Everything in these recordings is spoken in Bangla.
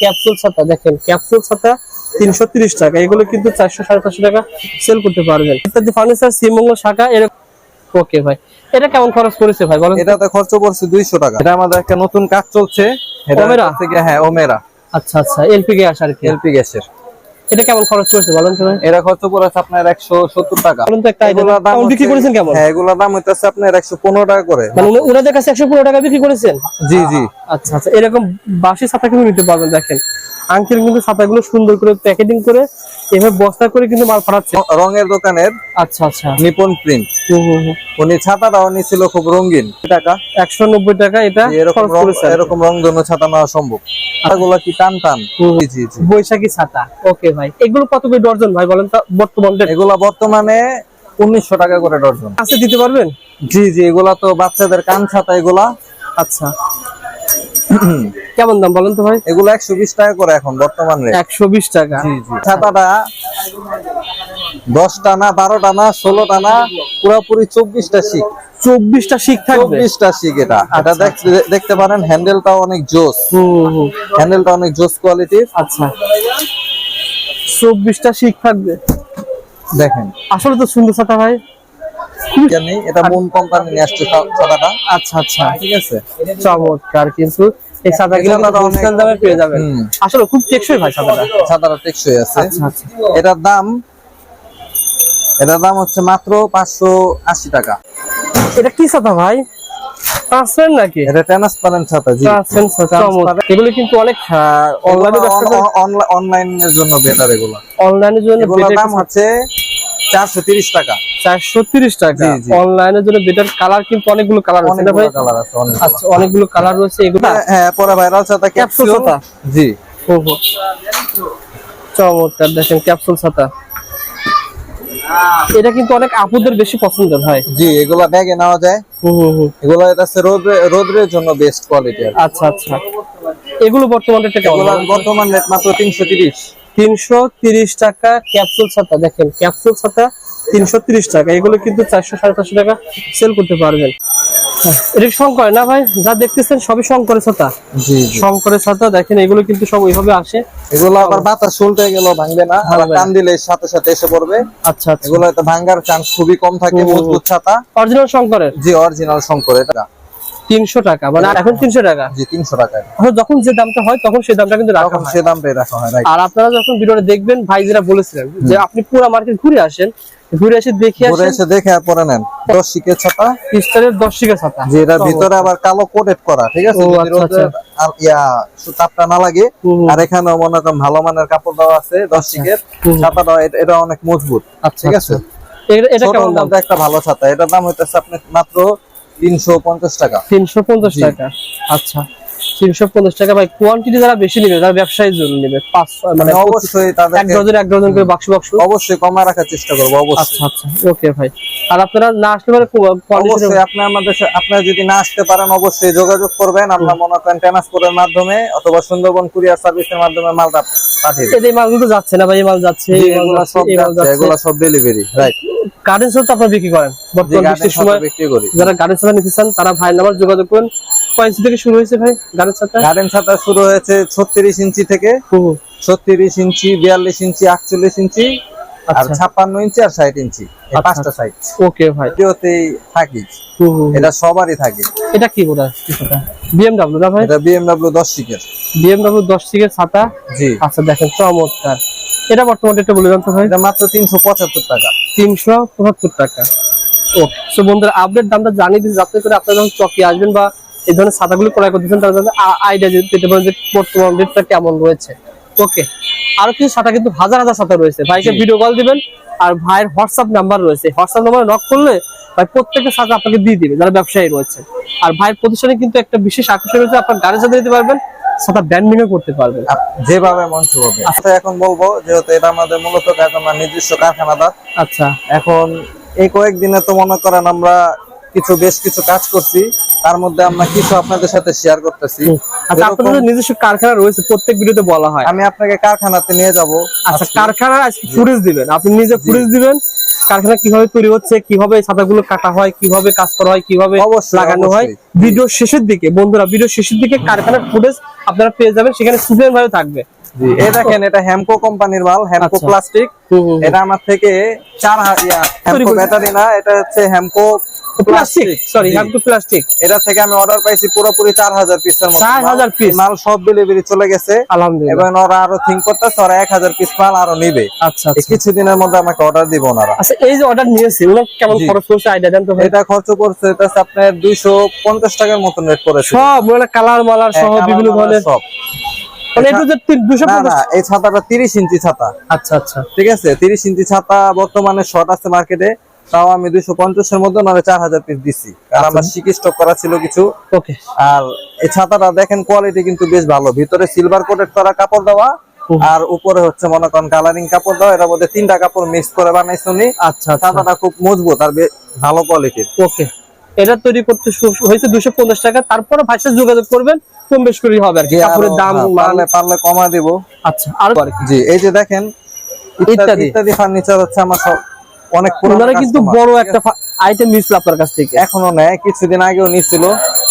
ক্যাপসুল ছাতা দেখেন ক্যাপসুল ছাতা তিনশো তিরিশ টাকা। এগুলো কিন্তু চারশো সাড়ে চারশো টাকা সেল করতে পারবেন। ইত্যাদি ফার্নিচার শ্রীমঙ্গল শাখা এরকম ওকে ভাই এটা কেমন খরচ করেছে ভাই বলেন তো? এটাতে খরচ করছে দুইশো টাকা। এটা আমাদের একটা নতুন কাজ চলছে। ওমেরা? হ্যাঁ ওমেরা। আচ্ছা আচ্ছা এলপি গ্যাস আর কি। এলপি গ্যাসের। এটা কেমন খরচ করেছে বলেন তো এরা খরচ পড়েছে আপনার একশো সত্তর টাকা। বলেন তো একটা দাম বিক্রি করেছেন কেমন? হ্যাঁ এগুলা দাম হইতাছে আপনার একশো পনেরো টাকা করে। মানে ওনাদের কাছে একশো পনেরো টাকা বিক্রি করেছেন? জি জি। আচ্ছা আচ্ছা। এরকম বাসি ছাতা কিন্তু নিতে পারবেন দেখেন। আঙ্কেল কিন্তু ছাতাগুলো সুন্দর করে প্যাকেটিং করে এভাবে বস্তা করে কিন্তু মাল পাঠাচ্ছে রঙের দোকানের আচ্ছা আচ্ছা। নিপন প্রিন্ট উনি ছাতাটাও নিছিল খুব রঙিন। টাকা? একশো নব্বই টাকা এটা এরকম রং। এরকম ধনু ছাতা নেওয়া সম্ভব। ছাতাগুলো কি টান বৈশাখী ছাতা। ওকে ভাই। এগুলো কত করে ডর্জন ভাই বলেন তো? বর্তমান রেট এগুলা বর্তমানে উনিশশো টাকা করে ডর্জন। আছে দিতে পারবেন? জি জি এগুলা তো বাচ্চাদের কান ছাতা এগুলা। আচ্ছা। কেমন দাম বলেন তো ভাই? এগুলো একশো বিশ টাকা করে এখন বর্তমান একশো বিশ টাকা। ছাতাটা দশটা না বারোটা না ষোলোটা না পুরোপুরি চব্বিশটা শিখ চব্বিশটা শিখ থাকবে? চব্বিশটা শিখ এটা। এটা দেখ- দেখতে পারেন হ্যান্ডেলটাও অনেক জোস। হ্যান্ডেলটা অনেক জোস কোয়ালিটির আচ্ছা। চব্বিশটা শিখ থাকবে? দেখেন। আসলে তো সুন্দর ছাতা ভাই। জানি এটা মুন কোম্পানি ছাতাটা আচ্ছা আচ্ছা। ঠিক আছে? চমৎকার কিন্তু এই ছাতাগুলো হোলসেল দামে পেয়ে যাবেন। আসলে খুব টেকসই ভাই ছাতাটা ছাতাটা টেকসই আছে। আচ্ছা আচ্ছা। এটার দাম এটার দাম হচ্ছে মাত্র পাঁচশো আশি টাকা। এটা কি ছাতা ভাই? ট্রান্সপারেন্ট নাকি? এটা ট্রান্সপারেন্ট ছাতা জি। ট্রান্সপারেন্ট ছাতা এগুলো কিন্তু অনেক অনলাইনে অনলাইনের জন্য বেটার এগুলো। অনলাইনের জন্য বেটার দাম হচ্ছে চারশো তিরিশ টাকা। চারশো তিরিশ টাকা। জি, জি। জন্য বেটার কালার কিন্তু অনেকগুলো কালার আছে। ভাই কালার আছে আচ্ছা অনেকগুলো কালার রয়েছে এগুলো। হ্যাঁ পরে ভাইরাল ছাতা ক্যাপসুল ক্যাপসুল ছাতা? জি। ও চমৎকার দেখেন ক্যাপসুল ছাতা। এটা কিন্তু অনেক আপুদের বেশি পছন্দের ভাই। জি এগুলা ব্যাগে নেওয়া যায়। হুম হুম হুম এগুলো এটা হচ্ছে রোদ্রের জন্য বেস্ট কোয়ালিটি আচ্ছা আচ্ছা। এগুলো বর্তমান কেমন? বর্তমান রেট মাত্র তিনশো তিরিশ। তিনশো তিরিশ টাকা ক্যাপসুল ছাতা দেখেন ক্যাপসুল ছাতা তিনশো তিরিশ টাকা। এগুলো কিন্তু চারশো সাড়ে চারশো টাকা সেল করতে পারবেন। হ্যাঁ, এটা না ভাই যা দেখতেছেন সবই শঙ্করের ছাতা। শঙ্করের ছাতা দেখেন এগুলো কিন্তু সব ওইভাবে আসে। এগুলো আবার বাতাস উল্টে গেল ভাঙবে না। আবার টান দিলে সাথে সাথে এসে পড়বে। আচ্ছা আচ্ছা। এগুলো চান্স খুবই কম থাকে। মজবুত ছাতা। অরিজিনাল শঙ্করের জি অরিজিনাল শঙ্কর এটা তিনশো টাকা মানে এখন তিনশো টাকা? জি তিনশো টাকা। যখন যে দামটা হয় তখন সেই দামটা কিন্তু রাখা হয়। সে দামটাই রাখা হয় আর আপনারা যখন ভিডিওটা দেখবেন ভাই যেটা বলেছিলেন যে আপনি পুরো মার্কেট ঘুরে আসেন ঘুরে এসে দেখে ঘুরে এসে দেখে আর পরে নেন। দশ শিকের ছাতা ইস্টারের দশ শিখা ছাতা যে ভিতরে আবার কালো কোটেড করা ঠিক আছে? ও, যদি আচ্ছা, রোদের আর ইয়া তাপটা না লাগে। হুম, হুম। আর এখানেও মনে করেন ভালো মানের কাপড় দেওয়া আছে দশ শিকের ছাতাটা এটা- অনেক মজবুত আচ্ছা ঠিক আছে? এটা- এটা কেমন দাম? একটা ভালো ছাতা। এটার দাম হইতেছে আপনি মাত্র তিনশো পঞ্চাশ টাকা। তিনশো পঞ্চাশ টাকা। আচ্ছা। তিনশো পঞ্চাশ টাকা ভাই কোয়ান্টিটি যারা বেশি নেবে যারা ব্যবসায়ীর জন্য নেবে পাঁচ মানে মানে অবশ্যই এক ডজন এক ডজন করে বাক্স বাক্স অবশ্যই কমা রাখার চেষ্টা করব অবশ্যই। আচ্ছা আচ্ছা ওকে ভাই। আর আপনারা না আসলে পারে অবশ্যই আপনি আমাদের আপনারা যদি না আসতে পারেন অবশ্যই যোগাযোগ করবেন আমরা মনে করেন ট্রান্সপোর্টের মাধ্যমে অথবা সুন্দরবন কুরিয়ার সার্ভিসের মাধ্যমে মালটা পাঠিয়ে। এই মালগুলো যাচ্ছে না ভাই এই মাল যাচ্ছে এগুলা সব ডেলিভারি রাইট গার্ডেন তো আপনারা বিক্রি করেন বর্তমান বৃষ্টির সময় যারা ছাতা নিতে চান তারা ভাই নাম্বার যোগাযোগ করেন। কয় থেকে শুরু হয়েছে ভাই গাড়ির ছাতা? গার্ডেন ছাতা শুরু হয়েছে ছত্রিশ ইঞ্চি থেকে। ছত্রিশ ইঞ্চি বিয়াল্লিশ ইঞ্চি আটচল্লিশ ইঞ্চি আর আচ্ছা। ছাপ্পান্ন ইঞ্চি আর ষাট ইঞ্চি। আচ্ছা, পাঁচটা সাইজ ওকে ভাই। ভিডিওতেই থাকি। এটা সবারই থাকে। এটা কি বলে ছাতা না ভাই? এটা বিএমডব্লিউ দশ শিকের বিএমডব্লিউ দশ থেকে ছাতা? জি। আচ্ছা দেখেন চমৎকার। এটা বর্তমান রেটটা বলে জানতো ভাই। এটা মাত্র তিনশো পঁচাত্তর টাকা। তিনশো পঁচাত্তর টাকা। ও সো বন্ধুরা আপডেট দামটা জানিয়ে দিচ্ছি যাতে করে আপনারা যখন চকে আসবেন বা এই ধরনের ছাতাগুলো ক্রয় করতেছেন তারা যাতে আইডিয়া পেতে পারেন যে বর্তমান রেটটা কেমন রয়েছে। ওকে আরও কিছু ছাতা কিন্তু হাজার হাজার ছাতা রয়েছে। ভাইকে ভিডিও কল দিবেন আর ভাইয়ের হোয়াটসঅ্যাপ নাম্বার রয়েছে। হোয়াটসঅ্যাপ নাম্বারে নক করলে ভাই প্রত্যেকটা ছাতা আপনাকে দিয়ে দিবে যারা ব্যবসায়ী রয়েছে। আর ভাইয়ের প্রতিষ্ঠানে কিন্তু একটা বিশেষ আকর্ষণ রয়েছে আপনার গাড়ি ছাতা দিতে পারবেন ছাতা ব্যান্ডিংও করতে পারবেন। যেভাবে মঞ্চ হবে। আচ্ছা। এখন বলব যেহেতু এটা আমাদের মূলত কাজ আমার নিজস্ব কারখানাদার আচ্ছা। এখন এই কয়েকদিনে তো মনে করেন আমরা কিছু বেশ কিছু কাজ করছি। তার মধ্যে আমরা কিছু আপনাদের সাথে শেয়ার করতেছি। আচ্ছা আপনাদের নিজস্ব কারখানা রয়েছে প্রত্যেক ভিডিওতে বলা হয়। আমি আপনাকে কারখানাতে নিয়ে যাব। আচ্ছা কারখানার আজকে ফুটেজ দিবেন। আপনি নিজে ফুটেজ দিবেন। কারখানা কীভাবে তৈরি হচ্ছে কীভাবে ছাতাগুলো কাটা হয় কীভাবে কাজ করা হয় কীভাবে লাগানো হয় অবশ্যই। ভিডিও শেষের দিকে বন্ধুরা ভিডিও শেষের দিকে কারখানার ফুটেজ আপনারা পেয়ে যাবেন সেখানে সুন্দর ভাবে থাকবে। এই দেখেন এটা হ্যামকো কোম্পানির মাল হ্যামকো। প্লাস্টিক। এটা আমার থেকে চার হাজার ব্যাটারি না এটা হচ্ছে হ্যামকো প্লাস্টিক সরি জি। প্লাস্টিক এটা থেকে আমি অর্ডার পাইছি পুরোপুরি চার হাজার পিসের মতো 4,000 মাল। মাল সব ডেলিভারি চলে গেছে। আলহামদুলিল্লাহ। এবং ওরা আরও থিঙ্ক করতেছে ওরা এক হাজার পিস মাল আরও নিবে। আচ্ছা আচ্ছা। কিছুদিনের মধ্যে আমাকে অর্ডার দিব ওনারা। আচ্ছা এই যে অর্ডার নিয়েছি কেমন খরচ করছে আইডিয়া দেন তো এটা খরচ পড়ছে এটা আপনার দুইশো পঞ্চাশ টাকার মতন রেট পড়েছে। সব মানে কালার মালার সহ হ্যাঁ, বিভিন্ন কালার ধরনের। সব। এই ছাতাটা তিরিশ ইঞ্চি ছাতা। আচ্ছা আচ্ছা। ঠিক আছে? তিরিশ ইঞ্চি ছাতা বর্তমানে শর্ট আছে মার্কেটে তাও আমি দুইশো পঞ্চাশের মধ্যে নাহলে চার হাজার পিস দিচ্ছি কারণ আমার শিকি স্টক করা ছিল কিছু। ওকে। আর এই ছাতাটা দেখেন কোয়ালিটি কিন্তু বেশ ভালো। ভিতরে সিলভার কোটেড করা কাপড় দেওয়া আর উপরে হচ্ছে মনে করেন কালারিং কাপড় দেওয়া এর মধ্যে তিনটা কাপড় মিক্স করে বানাইছি উনি। আচ্ছা আচ্ছা। ছাতাটা খুব মজবুত আর ভালো কোয়ালিটির ওকে। এটা তৈরি করতে হয়েছে দুশো পঞ্চাশ টাকা। তারপরে সাথে যোগাযোগ করবেন কম বেশ করে হবে আর কি। কাপড়ের দাম মান। পারলে কমা দিব। আচ্ছা আর জি এই যে দেখেন। ইত্যাদি। ইত্যাদি ফার্নিচার হচ্ছে আমার সব অনেক ওনারা কিন্তু বড় একটা আইটেম নিয়েছিল আপনার কাছ থেকে। এখনও নেয় কিছুদিন আগেও নিয়েছিল।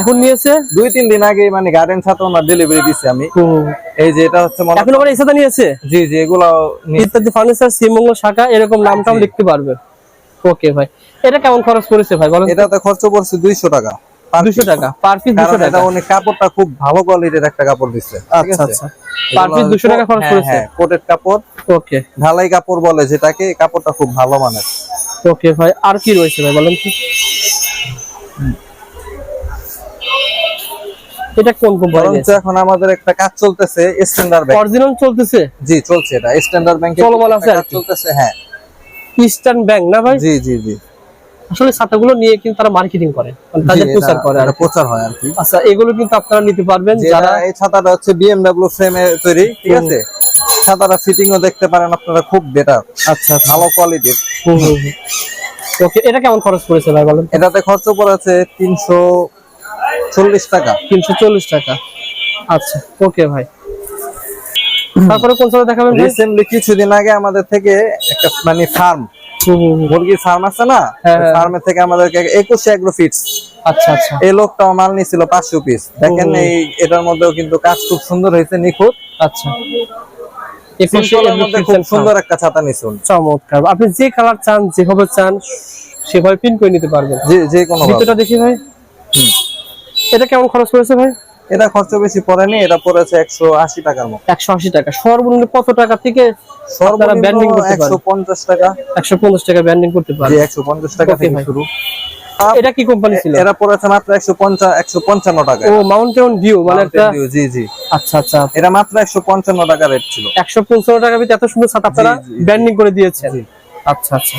এখন নিয়েছে? দুই তিন দিন আগে মানে গার্ডেন ছাতা ওনার ডেলিভারি দিছি আমি। এই যে এটা হচ্ছে মনে এখন আবার এই নিয়েছে? জি জি এগুলো ইত্যাদি ফার্নিচার শ্রীমঙ্গল শাখা এরকম নামটাও জি। লিখতে পারবে ওকে ভাই। এটা কেমন খরচ পড়েছে ভাই বলেন এটাতে খরচ পড়ছে দুইশো টাকা। Per দুশো piece। টাকা। পার পিস দুশো কারণ টাকা। এটা কাপড়টা খুব ভালো কোয়ালিটির একটা কাপড় দিচ্ছে আচ্ছা আচ্ছা। পার পিস দুশো টাকা খরচ পড়েছে কোটেড কাপড়। ওকে। ঢালাই কাপড় বলে যেটাকে কাপড়টা খুব ভালো মানের। ওকে ভাই আর কি রয়েছে ভাই বলেন তো? এটা কোন কোম্পানি এখন আমাদের একটা কাজ চলতেছে স্ট্যান্ডার্ড ব্যাংক অরিজিনাল চলতেছে? জি চলছে এটা। স্ট্যান্ডার্ড ব্যাংকে চলমান আছে চলতেছে হ্যাঁ। ইস্টার্ন ব্যাংক না ভাই? জি জি জি। আসলে ছাতাগুলো নিয়ে কিন্তু তারা মার্কেটিং করে মানে তাদের প্রচার করে আর প্রচার হয় আর কি। আচ্ছা এগুলো কিন্তু আপনারা নিতে পারবেন যারা এই ছাতাটা হচ্ছে বিএমডব্লিউ ফ্রেমে তৈরি ঠিক আছে? ছাতাটা ফিটিং ও দেখতে পারেন আপনারা খুব বেটার আচ্ছা ভালো কোয়ালিটির ওকে এটা কেমন খরচ পড়েছে ভাই বলেন? এটাতে খরচ পড়েছে তিনশো চল্লিশ টাকা। তিনশো চল্লিশ টাকা। আচ্ছা ওকে ভাই। তারপরে কোন ছাতা দেখাবেন রিসেন্টলি কিছুদিন আগে আমাদের থেকে একটা মানে ফার্ম। মুরগির ফার্ম আছে না? হ্যাঁ, হ্যাঁ। ফার্মের থেকে আমাদেরকে একুশে এগ্রো ফিটস আচ্ছা আচ্ছা। এই লোকটা মাল নিছিল পাঁচশো পিস দেখেন এই এটার মধ্যেও কিন্তু কাজ খুব সুন্দর হয়েছে নিখুঁত। আচ্ছা। খুব সুন্দর একটা ছাতা নিছুন চমৎকার। আপনি যে কালার চান যেভাবে চান সেভাবে করে নিতে পারবেন। যে যে কোনো ভিতরটা দেখি ভাই। এটা কেমন খরচ পড়েছে ভাই? এটা খরচ বেশি পড়েনি এটা পড়েছে একশো আশি টাকার মতো। একশো আশি টাকা। সর্বনিম্ন কত টাকা থেকে ব্যান্ডিং সর্বনিম্ন করতে একশো পঞ্চাশ টাকা। একশো পঞ্চাশ টাকা ব্যান্ডিং করতে জি পারেন একশো পঞ্চাশ টাকা থেকে শুরু। এটা কি কোম্পানি ছিল? এরা পড়েছে মাত্র একশো পঞ্চাশ একশো পঞ্চান্ন টাকা। ও মাউন্টেন ভিউ মানে একটা জি জি। আচ্ছা আচ্ছা। এটা মাত্র টাকা রেট ছিল। একশো পঞ্চান্ন টাকা ভিতরে এত সুন্দর ছাতা আপনারা জি, জি। ব্যান্ডিং করে দিয়েছেন জি। আচ্ছা আচ্ছা।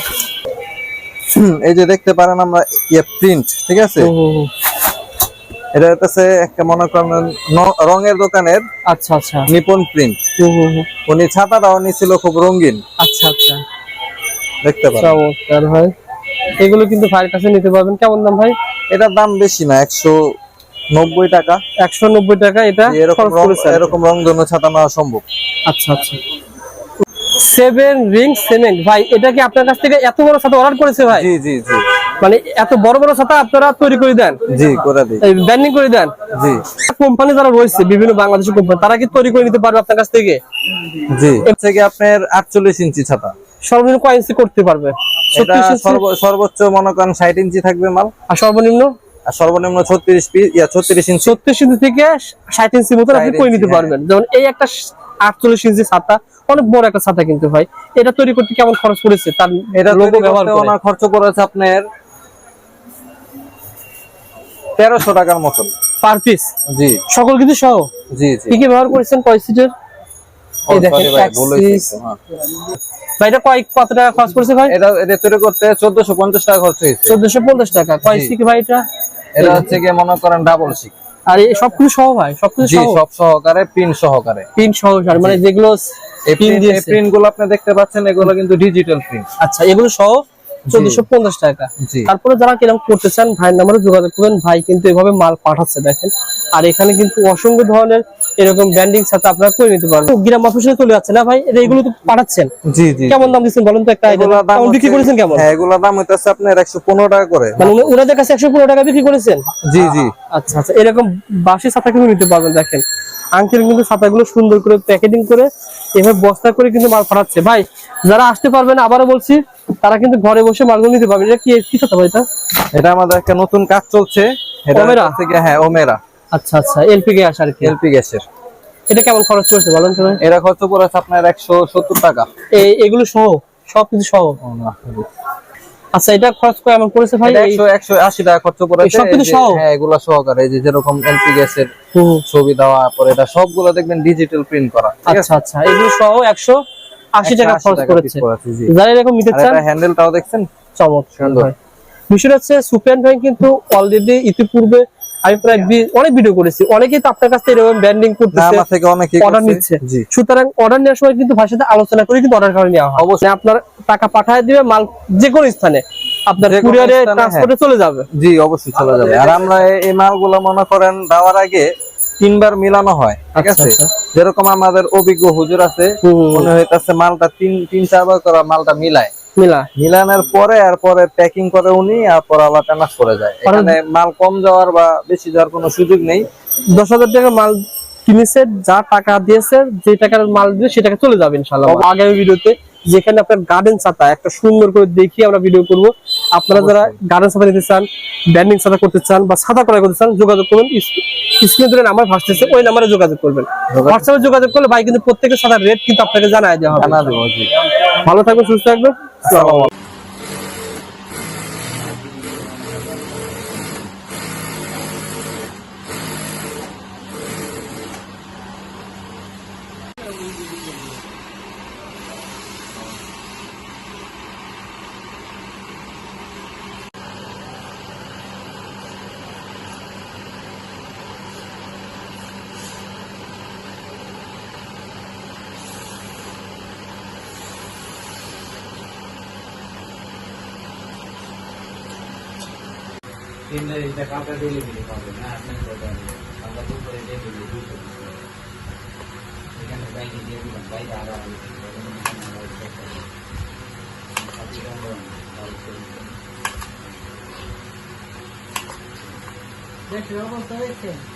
এই যে দেখতে পারেন আমরা ইয়ে প্রিন্ট ঠিক আছে। এটা হচ্ছে একটা মনে করেন রঙের দোকানের আচ্ছা আচ্ছা। Nippon print. উনি ছাতাটাও নিছিল খুব রঙিন। আচ্ছা আচ্ছা। দেখতে পারেন। চমৎকার ভাই। এগুলো কিন্তু ভাইয়ের কাছে নিতে পারবেন। কেমন দাম ভাই? এটার দাম বেশি না একশো নব্বই টাকা। একশো নব্বই টাকা এটা এরকম। এরকম রং ধনু ছাতা নেওয়া সম্ভব। আচ্ছা আচ্ছা। Seven ring cement. ভাই এটা কি আপনার কাছ থেকে এত বড় ছাতা অর্ডার করেছে ভাই? জি জি জি। মানে এত বড় বড় ছাতা আপনারা তৈরি করে দেন? জি করে এই ব্যান্ডিং করে দেন? জি। কোম্পানি যারা রয়েছে বিভিন্ন বাংলাদেশের কোম্পানি তারা কি তৈরি করে নিতে পারবে আপনার কাছ থেকে? জি এর থেকে আপনার আটচল্লিশ ইঞ্চি ছাতা। সর্বনিম্ন কয় ইঞ্চি করতে পারবে? 36 সর্বোচ্চ মনে করেন ষাট ইঞ্চি থাকবে মাল। আর সর্বনিম্ন? আর সর্বনিম্ন ছত্রিশ পিস ইয়া ছত্রিশ ইঞ্চি। ছত্রিশ ইঞ্চি থেকে ষাট ইঞ্চি মতো আপনি 60 করে নিতে পারবেন। যেমন এই একটা আটচল্লিশ ইঞ্চি ছাতা অনেক বড় একটা ছাতা কিন্তু ভাই। এটা তৈরি করতে কেমন খরচ পড়েছে? তার এটা লোগো ব্যবহার করে। ওনার খরচ পড়েছে আপনার তেরোশো টাকার মতন। পার পিস জি। সকল কিছু সহ? জি জি। কি কি ব্যবহার করেছেন কয় সিটের Oh, ভাই, হ্যাঁ। ভাই এটা কয় কত টাকা খরচ পড়েছে ভাই? এটা এটা তৈরি করতে চোদ্দশো পঞ্চাশ টাকা খরচ হয়েছে। চোদ্দশো পঞ্চাশ টাকা। কয় ভাই এটা? এটা হচ্ছে গিয়ে মনে করেন ডাবল শিক আর এই সবকিছু সহ ভাই? সবকিছু সহ? সব সহকারে পিন সহকারে। পিন সহ আর মানে যেগুলো এই প্রিন্টগুলো আপনি দেখতে পাচ্ছেন এগুলো কিন্তু ডিজিটাল প্রিন্ট আচ্ছা এগুলো সহ? চোদ্দশো পঞ্চাশ টাকা। তারপরে যারা কীরকম করতে চান ভাইয়ের নাম্বারে যোগাযোগ করবেন। ভাই কিন্তু এভাবে মাল পাঠাচ্ছে দেখেন। আর এখানে কিন্তু অসংখ্য ধরনের এরকম ব্যান্ডিং সাথে আপনারা করে নিতে পারবেন। গ্রাম অফিসে চলে যাচ্ছে না ভাই? এগুলো তো পাঠাচ্ছেন। জি জি কেমন দাম দিচ্ছেন বলুন তো একটা। দাম কেমন বিক্রি করেছেন কেমন? হ্যাঁ এগুলোর দাম হইতেছে আপনার একশো পনেরো টাকা করে। মানে ওনাদের কাছে একশো পনেরো টাকা বিক্রি করেছেন? জি জি। আচ্ছা আচ্ছা। এরকম বাসি ছাতা কিন্তু নিতে পারবেন দেখেন। আঙ্কেল কিন্তু ছাতাগুলো সুন্দর করে প্যাকেটিং করে এভাবে বস্তা করে কিন্তু মাল পাঠাচ্ছে। ভাই যারা আসতে পারবেন আবারও বলছি তারা কিন্তু ঘরে বসে মালগুলো নিতে পারবেন। এটা কি কি ছাতা ভাই এটা? এটা আমাদের একটা নতুন কাজ চলছে। এটা ওমেরা? থেকে হ্যাঁ ওমেরা। আচ্ছা আচ্ছা এলপি গ্যাস আর কি? এলপি গ্যাসের এটা কেমন খরচ বলেন তো? এরা খরচ পড়েছে আপনার একশো সত্তর টাকা। এই এগুলো সহ? সব কিছু সহ আচ্ছা এটা খরচ করে এমন করেছে ভাই? এটা এই- একশো একশো আশি টাকা খরচ পড়েছে। সহ? হ্যাঁ এগুলা সহকারে। এই যে যেরকম এলপি গ্যাসের ছবি দেওয়া পরে এটা সবগুলো দেখবেন ডিজিটাল প্রিন্ট করা আচ্ছা আচ্ছা এগুলো সহ একশো আশি টাকা 180 খরচ করেছে যারা এরকম নিতে চান হ্যান্ডেলটাও দেখছেন? চমৎকার। বিষয়টা হচ্ছে সুফিয়ান ভাই কিন্তু অলরেডি ইতিপূর্বে আমি প্রায় অনেক ভিডিও করেছি। অনেকেই তো আপনার কাছ থেকে এরকম ব্যান্ডিং করতেছে আমার থেকে অনেকেই অর্ডার নিচ্ছে। সুতরাং অর্ডার নেওয়ার সময় কিন্তু ভাইয়ের সাথে আলোচনা করে কিন্তু অর্ডার করে নেওয়া হয়। অবশ্যই। আপনার টাকা পাঠায় দিবে মাল যে কোনো স্থানে। আপনার কুরিয়ারে ট্রান্সপোর্টে চলে যাবে। জি অবশ্যই চলে যাবে। আর আমরা এই মালগুলো মনে করেন দেওয়ার আগে তিনবার মিলানো হয় ঠিক আচ্ছা, আছে? আচ্ছা। যেরকম আমাদের অভিজ্ঞ হুজুর আছে মনে হইতাছে মালটা তিন তিন চারবার করা মালটা মিলায়। মিলা? মিলানোর পরে আর পরে প্যাকিং করে উনি আর পরে যায়। এখানে মাল কম যাওয়ার বা বেশি যাওয়ার কোনো সুযোগ নেই। দশ হাজার টাকা মাল কিনেছে যা টাকা দিয়েছে যে টাকার মাল দিয়ে সে টাকা চলে যাবে ইনশাল্লাহ আগামী ভিডিওতে যেখানে আপনার গার্ডেন ছাতা একটা সুন্দর করে দেখিয়ে আমরা ভিডিও করব। আপনারা যারা গার্ডেন ছাতা নিতে চান ব্যান্ডিং ছাতা করতে চান বা ছাতা ক্রয় করতে চান যোগাযোগ করবেন স্ক্রিনে ধরে নাম্বার ভাসতেছে ওই নাম্বারে যোগাযোগ করবেন। হোয়াটসঅ্যাপে যোগাযোগ করলে ভাই কিন্তু প্রত্যেকের ছাতার রেট কিন্তু আপনাকে জানায় দেওয়া হবে। ভালো থাকবেন সুস্থ থাকবেন। So. ಇನ್ನು ಇಂಥ ಕಾಂಟ್ರಾಕ್ಟ್ ಇಲ್ಲಿ ಬಿಡಿ ಕಾಂಟ್ರಾಕ್ಟ್ ಹತ್ತನೇ ಕೊಡ್ತಾ ಸಂಗತು ಕೊಡಿದೆ ಬಿಡಿ ದುಡ್ಡು ಯಾಕಂದ್ರೆ ಬೈಕ್ ಇದೆ ಬೈಕ್ ಆಗ Deixa eu voltar aqui.